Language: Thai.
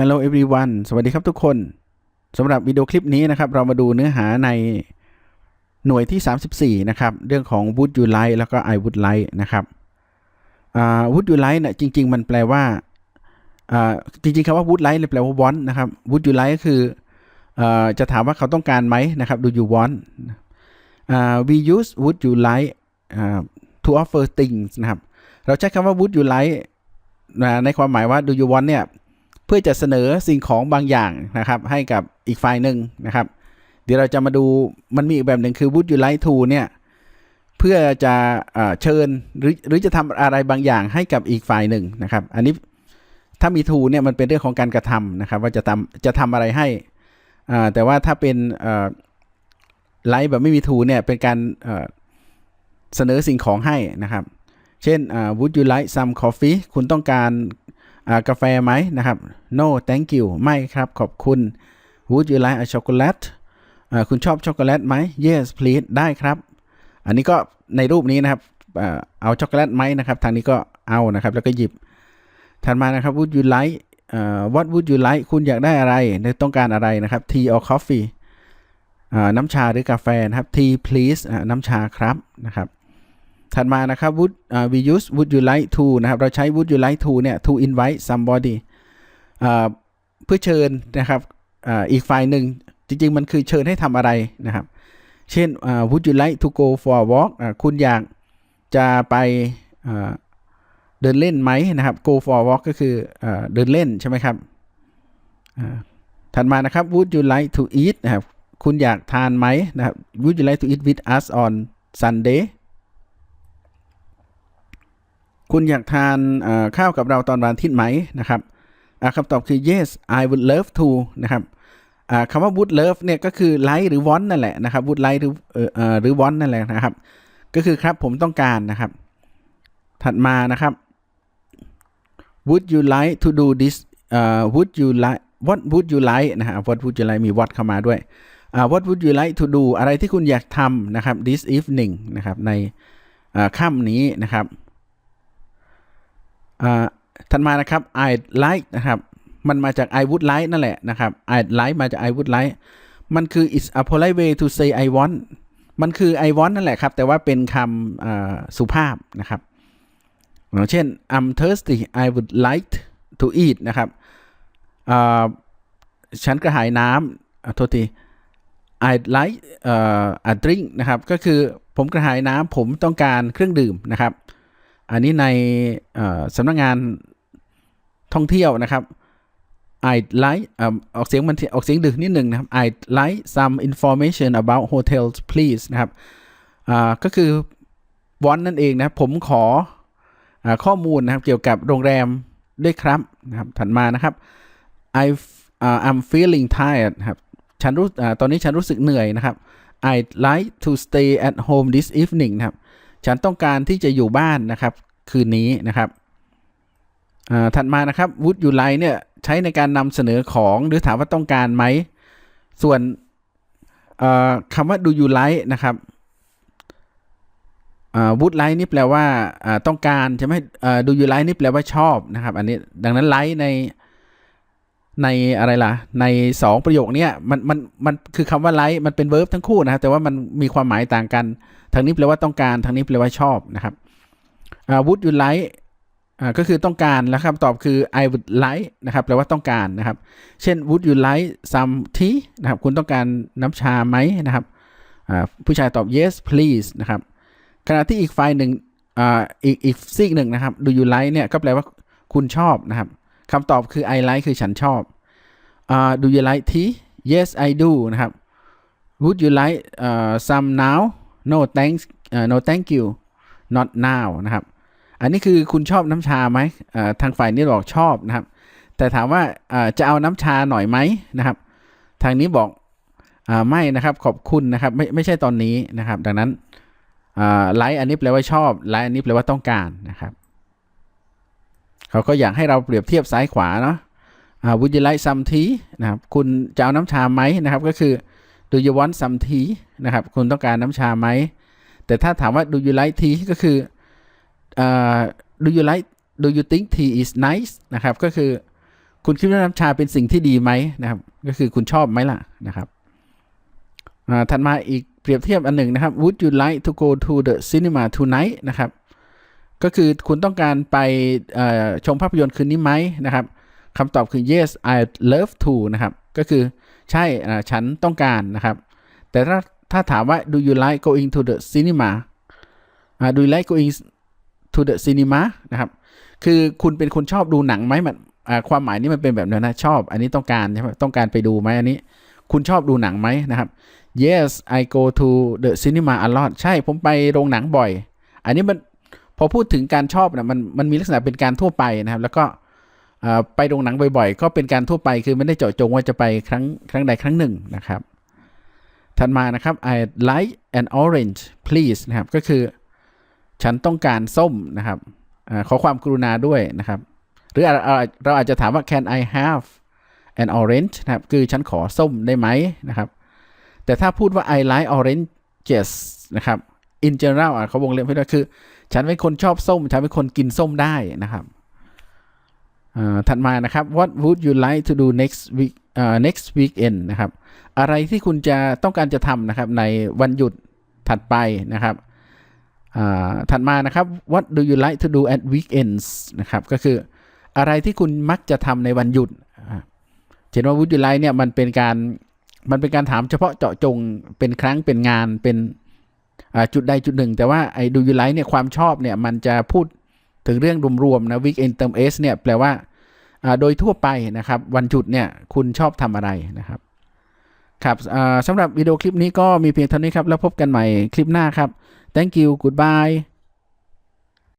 Hello everyone สวัสดีครับทุกคนสำหรับวิดีโอคลิปนี้นะครับ เรามาดูเนื้อหาในหน่วยที่ 34 นะครับ เรื่องของ would you like แล้วก็ I would like นะครับอ่า would you like เนี่ยจริง ๆ มันแปลว่าอ่าจริง ๆคำว่า would like เนี่ยแปลว่า want นะครับ would you like ก็คือเอ่อจะถามว่าเขาต้องการไหมนะครับ do you want อ่า we use would you like อ่า to offer things นะครับ เราใช้คำว่า would you like ในความหมายว่า do you want เนี่ย เพื่อจะเสนอสิ่งของบางอย่างนะครับ ให้กับอีกฝ่ายหนึ่งนะครับ เดี๋ยวเราจะมาดูมันมีอีกแบบหนึ่งคือ would you like to เนี่ยเพื่อจะเอ่อเชิญหรือหรือจะทำอะไรบางอย่างให้กับอีกฝ่ายหนึ่งนะครับ อันนี้ถ้ามี to เนี่ยมันเป็นเรื่องของการกระทำนะครับ ว่าจะทำจะทำอะไรให้แต่ว่าถ้าเป็นไลฟ์แบบไม่มี to เนี่ยเป็นการเสนอสิ่งของให้นะครับ เช่น would you like some coffee คุณต้องการ กาแฟไหมนะครับ no thank you ไม่ครับขอบคุณ would you like a chocolate คุณชอบช็อกโกแลตไหม yes please ได้ครับ อันนี้ก็ในรูปนี้นะครับอเอาช็อกโกแลตไหมนะครับ ทางนี้ก็เอานะครับ แล้วก็หยิบ ถัดมานะครับ would you like what would you like คุณอยากได้อะไรต้องการอะไรนะครับ tea or coffee อ่น้ำชาหรือกาแฟนะครับ tea please น้ำชาครับนะครับ ถัดมานะครับ would อ่า we use would you like to นะครับ เราใช้ would you like to เนี่ย to invite somebody เพื่อเชิญนะครับอีกฝ่ายหนึ่งจริง ๆ มันคือเชิญให้ทำอะไรนะครับ เช่น would you like to go for a walk คุณอยากจะไปเดินเล่นไหมนะครับ go for a walk ก็คืออเดินเล่นใช่ไหมครับถัดมานะครับ would you like to eat นะครับ คุณอยากทานไหมนะครับ would you like to eat with us on Sunday คุณอยากทานข้าวกับเราตอนวันอาทิตย์ไหมนะครับคำตอบคือ yes I would love to นะครับคำว่า would love เนี่ยก็คือ like หรือ want นั่นแหละนะครับ would like หรือหรือ want นั่นแหละนะครับ ก็คือครับผมต้องการนะครับ ถัดมานะครับ would you like to do this would you like what would you like นะฮะ what would you like มี what เข้ามาด้วย what would you like to do อะไรที่คุณอยากทำนะครับ this evening นะครับในค่ำนี้นะครับ อ่าถัดมานะครับ I'd like นะครับ มันมาจาก I would like นั่นแหละนะครับ I'd like มาจาก I would like มันคือ it's a polite way to say I want มันคือ I want นั่นแหละครับ แต่ว่าเป็นคำสุภาพนะครับอย่างเช่น I'm thirsty I would like to eat นะครับฉันกระหายน้ำอ่าโทษที I'd like เอ่อ a drink นะครับ ก็คือผมกระหายน้ำผมต้องการเครื่องดื่มนะครับ อันนี้ในสำนักงานท่องเที่ยวนะครับ I'd like ออกเสียงมันออกเสียงดึกนิดหนึ่งนะครับ I'd like some information about hotels please นะครับก็คือวอนนั่นเองนะผมขออข้อมูลนะครับเกี่ยวกับโรงแรมด้วยครับนะครับถัดมานะครับ I uh, I'm feeling tired ครับฉันรู้ตอนนี้ฉันรู้สึกเหนื่อยนะครับ I'd like to stay at home this evening นะครับ ฉันต้องการที่จะอยู่บ้านนะครับ คืนนี้นะครับถัดมานะครับ would you like เนี่ยใช้ในการนำเสนอของหรือถามว่าต้องการไหม ส่วนคำว่า do you like นะครับอ่า would like นี่แปลว่าต้องการใช่ไหมเอ่อ do you like นี่แปลว่าชอบนะครับ อันนี้ดังนั้น like ใน ในอะไรล่ะ ในสองประโยคนี้มันมันมันคือคำว่า like มันเป็น verb ทั้งคู่นะครับแต่ว่ามันมีความหมายต่างกัน ทางนี้แปลว่าต้องการ ทางนี้แปลว่าชอบนะครับอ่า would you like ก็คือต้องการแล้วคำตอบคือ I would like นะครับแปลว่าต้องการนะครับ เช่น would you like some tea นะครับ คุณต้องการน้ำชาไหมนะครับผู้ชายตอบ yes please นะครับ ขณะที่อีกฝ่ายหนึ่งอ,อีกอีกซีกหนึ่งนะครับ do you like เนี่ยก็แปลว่าคุณชอบนะครับ คำตอบคือ I like คือฉันชอบอ่า do you like tea yes I do นะครับ would you like อ่า some now no thanks อ่า no thank you not now นะครับ อันนี้คือคุณชอบน้ำชาไหมทางฝ่ายนี้บอกชอบนะครับ แต่ถามว่าจะเอาน้ำชาหน่อยไหมนะครับ ทางนี้บอกอไม่นะครับขอบคุณนะครับไม่ไม่ใช่ตอนนี้นะครับ ดังนั้นไลค์อันนี้แปลว่าชอบไลค์อันนี้แปลว่าต้องการนะครับ เขาก็อยากให้เราเปรียบเทียบซ้ายขวาเนาะอ่า would you like some tea นะครับ คุณจะเอาน้ำชาไหมนะครับ ก็คือ do you want some tea นะครับ คุณต้องการน้ำชาไหม แต่ถ้าถามว่า do you like tea ก็คืออ่ do you like do you think tea is nice นะครับ ก็คือคุณคิดว่าน้ำชาเป็นสิ่งที่ดีไหมนะครับ ก็คือคุณชอบไหมล่ะนะครับอ่าถัดมาอีกเปรียบเทียบอันหนึ่งนะครับ Would you like to go to the cinema tonight นะครับ ก็คือคุณต้องการไปชมภาพยนตร์คืนนี้ไหมนะครับคำตอบคือ yes I love to นะครับ ก็คือใช่ฉันต้องการนะครับ แต่ถ้าถ้าถามว่า do you like going to the cinema do you like going to the cinema นะครับ คือคุณเป็นคนชอบดูหนังไหมมันความหมายนี้มันเป็นแบบนั้นนะ ชอบ อันนี้ต้องการใช่ไหมต้องการไปดูไหมอันนี้ คุณชอบดูหนังไหมนะครับ yes I go to the cinema a lot ใช่ผมไปโรงหนังบ่อย อันนี้มัน พอพูดถึงการชอบนะมันมันมีลักษณะเป็นการทั่วไปนะครับ แล้วก็ไปโรงหนังบ่อยๆ ก็เป็นการทั่วไปคือไม่ได้เจาะจงว่าจะไปครั้งครั้งใดครั้งหนึ่งนะครับ ถัดมานะครับ I like an orange please นะครับก็คือฉันต้องการส้มนะครับอขอความกรุณาด้วยนะครับ หรือเราเราอาจจะถามว่า can I have an orange นะครับคือฉันขอส้มได้ไหมนะครับ แต่ถ้าพูดว่า I like oranges นะครับ in general อะเขาวงเล็บไว้ด้วยคือ ฉันเป็นคนชอบส้ม ฉันเป็นคนกินส้มได้นะครับอ่าถัดมานะครับ what would you like to do next week อ่า next weekend นะครับ อะไรที่คุณจะต้องการจะทำนะครับ ในวันหยุดถัดไปนะครับอ่าถัดมานะครับ what do you like to do at weekends นะครับ ก็คืออะไรที่คุณมักจะทำในวันหยุดเห็นว่า would you like เนี่ยมันเป็นการมันเป็นการถามเฉพาะเจาะจงเป็นครั้งเป็นงานเป็น จุดใดจุดหนึ่ง แต่ว่าไอ้ดูยูไลท์เนี่ยความชอบเนี่ยมันจะพูดถึงเรื่องรวมๆนะวิกเอนเติม s เนี่ยแปลว่าโดยทั่วไปนะครับ วันจุดเนี่ยคุณชอบทำอะไรนะครับครับสำหรับวิดีโอคลิปนี้ก็มีเพียงเท่านี้ครับ แล้วพบกันใหม่คลิปหน้าครับ thank you goodbye